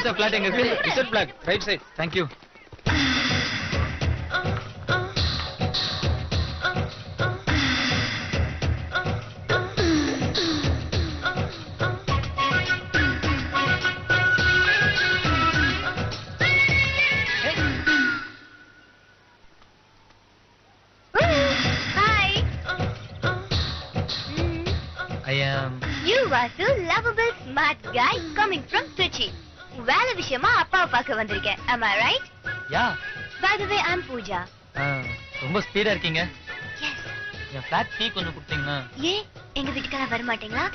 Sir flat எங்க இருக்கு? Resort flat right side thank I am you Vasu lovable smart guy coming from Trichy வேலை விஷயமா அப்பாவை பார்க்க வந்திருக்கேன். Am I right? Yeah. By the way I'm Pooja ரொம்ப speedo இருக்கீங்க. Yes. என் ஃபிளாட் கீ கொஞ்சம் கொடுத்தீங்கன்னா. ஏன் எங்க வீட்டுக்காரர் வர மாட்டீங்களா?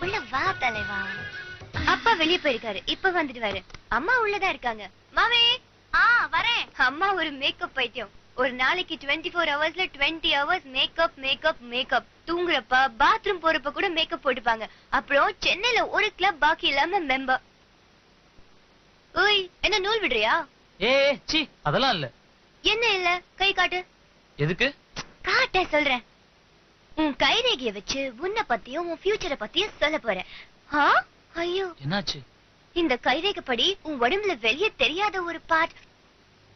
உள்ள வா தலைவா. அப்பா வெளிய போயிருக்காரு. இப்ப வந்துடுவாரு. அம்மா உள்ளதா இருக்காங்க. மாமே! ஆ வரேன். அம்மா ஒரு மேக்கப் பைத்தியம். ஒரு நாளைக்கு 24 four ஹவர்ஸ்ல twenty hours makeup makeup makeup தூங்குறப்ப bathroom போறப்ப கூட மேக்கப் போட்டுப்பாங்க. அப்புறம் சென்னையில ஒரு கிளப் பாக்கி இல்லாம மெம்பர் ஓய் என்ன நூல் விடுறியா? ஏ சி அதெல்லாம் இல்ல. என்ன இல்ல? கை காட்டு. எதுக்கு? காட்ட சொல்றேன். உன் கைரேகைய வச்சு உன்னை பத்தியும் உன் ஃபியூச்சரை பத்தியும் சொல்ல போறேன். ஆ? ஐயோ. என்னாச்சு? இந்த கைரேகைப்படி உன் உடம்புல வெளிய தெரியாத ஒரு பார்ட்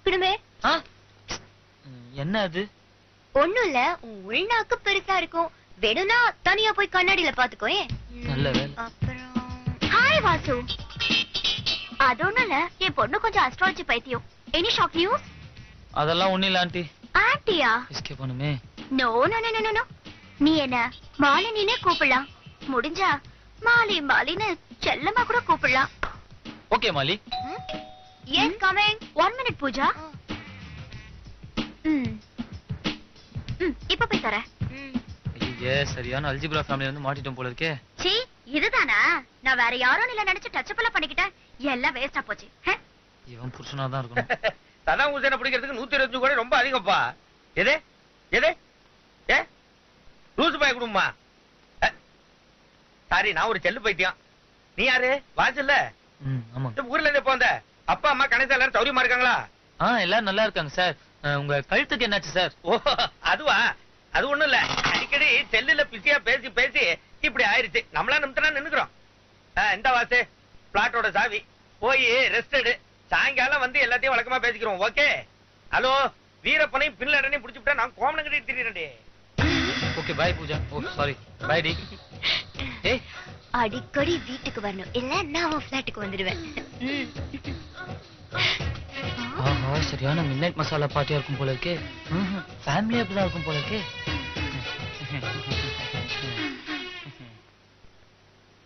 குடுமே ஆ? என்ன அது ஒண்ணும் இல்ல உன் உள்நாக்கு பெருசா இருக்கும். வேணும்னா தனியா போய் கண்ணாடியில பாத்துக்கோ நல்ல. அப்புறம் ஹாய் வாசு. அது ஒண்ணும் இல்ல என் பொண்ணு கொஞ்சம் அஸ்ட்ராலஜி பைத்தியம். எனி ஷாக் நியூஸ் அதெல்லாம் ஒண்ணும் இல்ல ஆண்டி. ஆண்டியா? எஸ்கேப் பண்ணுமே. No no no no no நீ என்ன மாலினினே கூப்பிடலாம். முடிஞ்சா மாலி மாலின்னு செல்லமா கூட கூப்பிடலாம். Okay Mali. Yes coming one minute Pooja. இப்ப போய் தரேன். ஐயே சரியான அல்ஜிப்ரா ஃபேமிலி வந்து மாட்டிட்டோம் போல இருக்கே. சீ இதுதானா? நான் வேற யாரும் இல்ல நினைச்சு டச் அப் எல்லாம் பண்ணிக்கிட்டேன். எல்லாம் வேஸ்டா போச்சு. ஹே. இவன் புருஷனா தான் இருக்கணும். சதாம் ஹுசேனை பிடிக்கிறதுக்கு நூத்தி இருபத்தஞ்சு கோடி ரொம்ப அதிகம்ப்பா எது? எது? ஏ? லூசு பாய் குடும்பமா? சாரி நான் ஒரு செல்லு பைத்தியம். நீ யாரு? வாசல்ல ஊர்ல இருந்து போந்த அப்பா அம்மா கணேசா எல்லாரும் சௌரியமா இருக்காங்களா? ஆ எல்லாரும் நல்லா இருக்காங்க சார். உங்க கழுத்துக்கு என்னாச்சு சார் ஓ அதுவா? அது ஒண்ணும் இல்ல. அடிக்கடி செல்லுல பிஸியா பேசி பேசி இப்படி ஆயிருச்சு. நம்மளா நிமித்தனா நின்னுக்கிறோம். இந்த வாசு பிளாட்டோட சாவி. போய் ரெஸ்ட் எடு. சாயங்காலம் வந்து எல்லாத்தையும் வழக்கமா பேசிக்கிறோம் ஓகே? ஹலோ வீரப்பனையும் பின்லடனையும் புடிச்சுட்டா நான் கோமனம் கட்டிட்டு திரியறேன்டி. Okay bye Pooja. Oh sorry bye D ஏய் அடிக்கடி வீட்டுக்கு வரணும். இல்ல நான் உன் ஃபிளாட்டுக்கு வந்துடுவேன். ம். ஆஹா சரியான மிட் நைட் மசாலா பார்ட்டியா இருக்கும் போல இருக்கே. ஃபேமிலி அப்படிதான் இருக்கும் போல இருக்கே.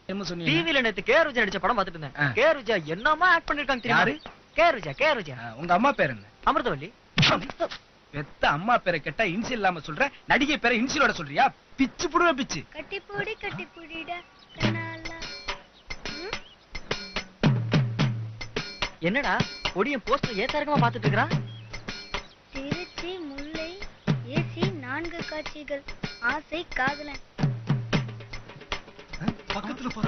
என்ன சொன்னீங்க? டிவில நேத்து கே ருஜா நடிச்ச படம் பார்த்துட்டு. இருந்தேன். கே ருஜா என்னமா ஆக்ட் பண்ணிருக்காங்க? தெரியுமா? உங்க அம்மா பேர் என்ன? அமிர்தவல்லி. பெத்த அம்மா பேரை கேட்டா இன்சியல் இல்லாம சொல்ற நடிகை பேரை இன்சியலோட சொல்றியா? பிச்சு புடுவ பிச்சு? என்னடா? ஒடியன் போஸ்டர் ஏத்தாரகமா பார்த்துட்டு இருக்கறா திருச்சி முல்லை ஏசி நான்கு காட்சிகள். ஆசை காதலன். பக்கத்துல போற.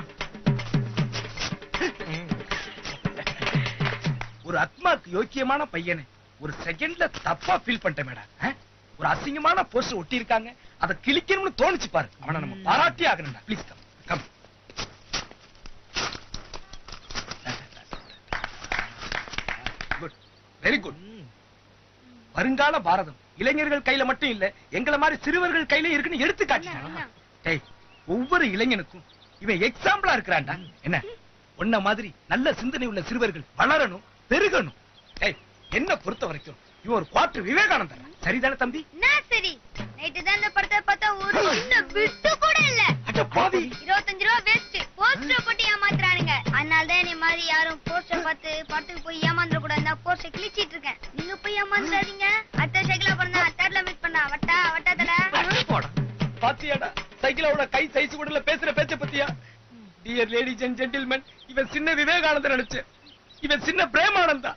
ஒரு அத்மாக்கு யோக்கியமான பையனை. ஒரு செகண்ட்ல தப்பா ஃபீல் பண்ணிட்டேன் மேடம்? ஒரு அசிங்கமான போஸ்டர் ஒட்டி இருக்காங்க அதை கிழிக்கணும்னு தோணுச்சு பாரு. அவனை நம்ம பாராட்டி ஆகணும்டா. Please come come good very good வருங்கால பாரதம். இளைஞர்கள் கையில மட்டும் இல்ல எங்கள மாதிரி சிறுவர்கள் கையில இருக்குன்னு எடுத்து காட்டினான் ஒவ்வொரு இளைஞனுக்கும் இவன் எக்ஸாம்பிளா இருக்கிறான்டா. என்ன? உன்ன மாதிரி நல்ல சிந்தனை உள்ள சிறுவர்கள் வளரணும் பெருகணும். என்ன பொறுத்த வரைக்கும் இவன் ஒரு குவார்டர் விவேகானந்தர் சரிதானே தம்பி? சரி? நைட்டு தான் இந்த படத்தை பார்த்தா ஒரு சின்ன பிட்டு கூட இல்ல. அட பாவி. இருபத்தஞ்சு ரூபா வேஸ்ட் போஸ்டர் போட்டு ஏமாத்துறானுங்க. அதனால தான் என்ன மாதிரி யாரும் போஸ்டர் பார்த்து படத்துக்கு போய் ஏமாந்துட கூடாது நான் போஸ்டர் கிழிச்சிட்டு இருக்கேன். ஏமாந்துடாதீங்க அடுத்த சைக்கிளா பிறந்தா தேர்ட்ல மீட் பண்ணா. வட்டா வட்டா தல. போடா. பாத்தியாடா. சைக்கிளோட கை சைஸ் கூட பேசுற பேச்ச பத்தியா? டியர் லேடிஸ் அண்ட் ஜென்டில்மேன் இவன் சின்ன விவேகானந்தர் நினைச்சேன். இவன் சின்ன பிரேமானந்தா.